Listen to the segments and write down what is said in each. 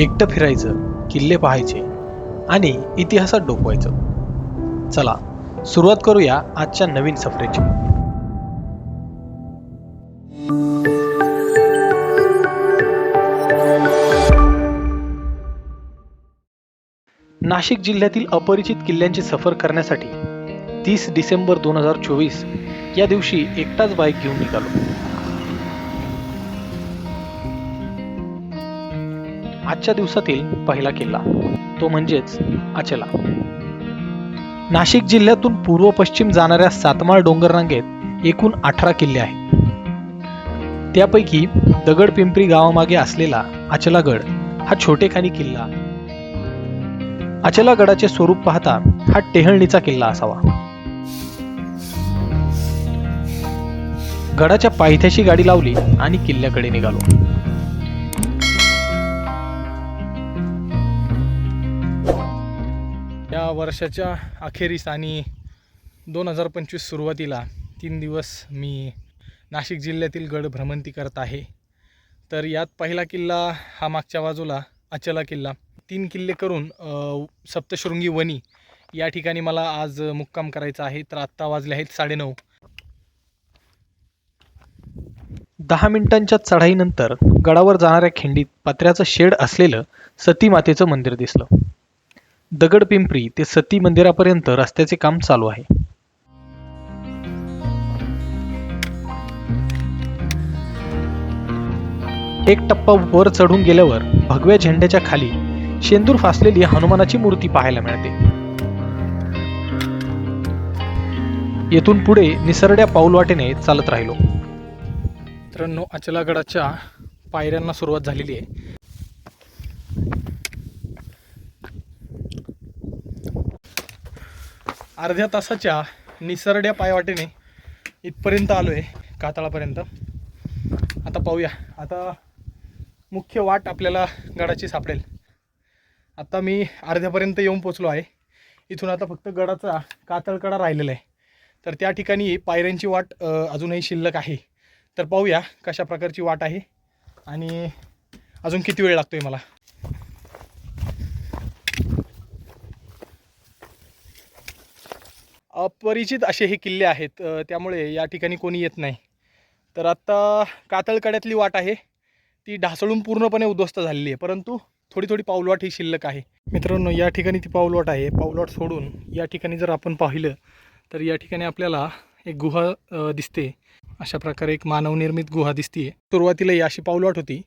एकटं फिरायचं किल्ले पाहायचे आणि इतिहासात डोकवायचं. चला सुरुवात करूया आजच्या नवीन सफरेची. नाशिक जिल्ह्यातील अपरिचित किल्ल्यांची सफर करण्यासाठी तीस डिसेंबर दोन हजार चोवीस या दिवशी एकटाच बाईक घेऊन निघालो. आजच्या दिवसातील पहिला किल्ला. तो म्हणजेच अचला. नाशिक जिल्ह्यातून पूर्व पश्चिम जाणाऱ्या सातमाळ डोंगर रांगेत एकूण अठरा किल्ले आहेत. त्यापैकी दगड पिंपरी गावामागे असलेला अचलागड हा छोटेखानी किल्ला. अचलागडाचे स्वरूप पाहता हा टेहळणीचा किल्ला असावा. गडाच्या पायथ्याशी गाडी लावली आणि किल्ल्याकडे निघालो. या वर्षाच्या अखेरीस आणि दोन हजार पंचवीस सुरुवातीला तीन दिवस मी नाशिक जिल्ह्यातील गड भ्रमंती करत आहे. तर यात पहिला किल्ला हा मागच्या बाजूला अचला किल्ला. तीन किल्ले करून सप्तशृंगी वनी या ठिकाणी मला आज मुक्काम करायचा आहे. तर आत्ता वाजले आहेत साडेनऊ. दहा मिनिटांच्या चढाईनंतर गडावर जाणाऱ्या खिंडीत पत्र्याचं शेड असलेलं सती मातेचं मंदिर दिसलं. दगड पिंपरी ते सती मंदिरापर्यंत रस्त्याचे काम चालू आहे. एक टप्पा वर चढून गेल्यावर भगव्या झेंड्याच्या खाली शेंदूर फासलेली हनुमानाची मूर्ती पाहायला मिळते. येथून पुढे निसरड्या पाऊलवाटेने चालत राहिलो. मित्रांनो अचलागडाच्या पायऱ्यांना सुरुवात झालेली आहे. अर्ध्या तासाच्या निसरड्या पायवाटेने इथपर्यंत आलो आहे कातळापर्यंत. आता पाहूया. आता मुख्य वाट आपल्याला गडाची सापडेल. आता मी अर्ध्यापर्यंत येऊन पोचलो आहे. इथून आता फक्त गडाचा कातळकडा राहिलेला आहे. तर त्या ठिकाणी पायऱ्यांची वाट अजूनही शिल्लक आहे. तर पाहूया कशा प्रकारची वाट आहे आणि अजून किती वेळ लागतो आहे मला. अपरिचित असे हे किल्ले आहेत त्यामुळे या ठिकाणी कोणी येत नाही. तर आत्ता कातळकड्यातली वाट आहे. ती ढासळून पूर्णपणे उद्ध्वस्त झालेली आहे. परंतु थोडी थोडी पाऊलवाट ही शिल्लक आहे. मित्रांनो या ठिकाणी ती पाऊलवाट आहे. पाऊलवाट सोडून या ठिकाणी जर आपण पाहिलं तर या ठिकाणी आपल्याला एक गुहा दिसते. अशा प्रकारे एक मानवनिर्मित गुहा दिसते सुरुवातीला ही अशी पाऊलवाट होती.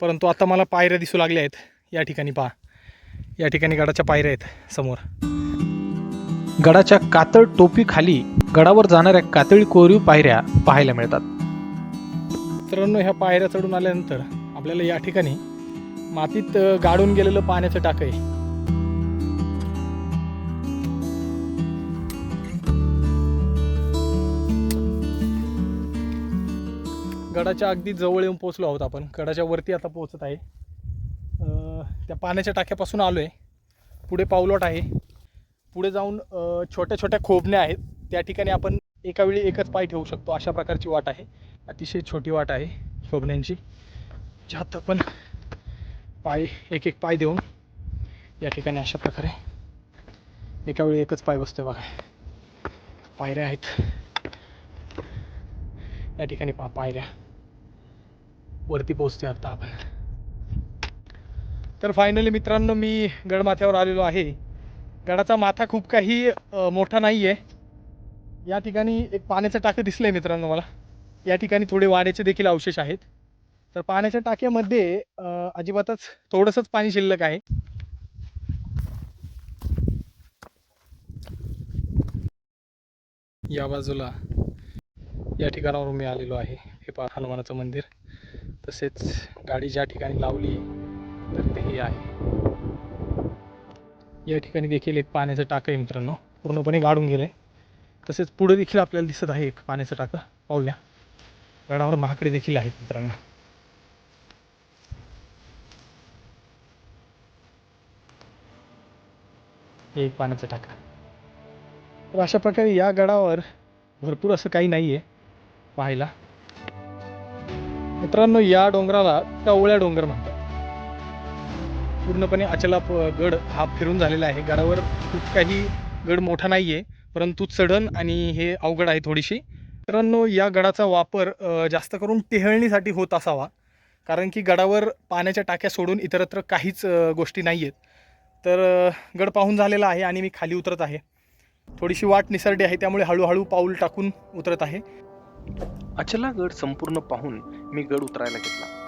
परंतु आता मला पायऱ्या दिसू लागल्या आहेत. या ठिकाणी पहा. या ठिकाणी गडाच्या पायऱ्या आहेत समोर. गडाच्या कातळ टोपी खाली गडावर जाणाऱ्या कातळी कोरीव पायऱ्या पाहायला मिळतात. मित्रांनो ह्या पायऱ्या चढून आल्यानंतर आपल्याला या ठिकाणी मातीत गाडून गेलेलं पाण्याचं टाक आहे. गडाच्या अगदी जवळ येऊन पोचलो आहोत आपण. गडाच्या वरती आता पोहोचत आहे. त्या पाण्याच्या टाक्यापासून आलो आहे पुढे पावलोट आहे. पुढे जाऊन छोट्या छोट्या खोबण्या आहेत. त्या ठिकाणी आपण एका वेळी एकच पाय ठेवू शकतो. अशा प्रकारची वाट आहे. अतिशय छोटी वाट आहे खोबण्यांची. ज्यात आपण पाय एक एक पाय देऊन या ठिकाणी अशा प्रकारे एका वेळी एकच पाय बसतोय बघा. पायऱ्या आहेत. या ठिकाणी पा पायऱ्या. वरती पोहोचतोय आता आपण. तर फायनली मित्रांनो मी गडमाथ्यावर आलेलो आहे. गडाचा माथा खूप काही मोठा नाही आहे या ठिकाणी एक पाण्याचं टाकं दिसलं आहे मित्रांनो मला. या ठिकाणी थोडे वाड्याचे देखील अवशेष आहेत. तर पाण्याच्या टाक्यामध्ये अजिबातच थोडंसंच पाणी शिल्लक आहे. या बाजूला या ठिकाणावरून मी आलेलो आहे. हे पहा हनुमानाचं मंदिर. तसेच गाडी ज्या ठिकाणी लावली तर ते हे आहे. या ठिकाणी देखील एक पाण्याचं टाकं आहे मित्रांनो. पूर्णपणे गाडून गेलं आहे तसेच पुढे देखील आपल्याला दिसत आहे एक पाण्याचं टाकं. पाहूया गडावर महाकडे देखील आहेत मित्रांनो. एक पाण्याचं टाका. तर अशा प्रकारे या गडावर भरपूर असं काही नाही आहे पाहायला. मित्रांनो या डोंगराला टवळ्या डोंगर म्हणतात. पूर्णपणे अचला प- गड हा फिरून झालेला आहे. गडावर खूप काही गड मोठा नाही आहे परंतु चढण आणि हे अवघड आहे थोडीशी. मित्रांनो या गडाचा वापर जास्त करून टेहळणीसाठी होत असावा कारण की गडावर पाण्याच्या टाक्या सोडून इतरत्र काहीच गोष्टी नाही आहेत तर गड पाहून झालेला आहे आणि मी खाली उतरत आहे. थोडीशी वाट निसरडी आहे त्यामुळे हळूहळू पाऊल टाकून उतरत आहे. अचला गड संपूर्ण पाहून मी गड उतरायला घेतला.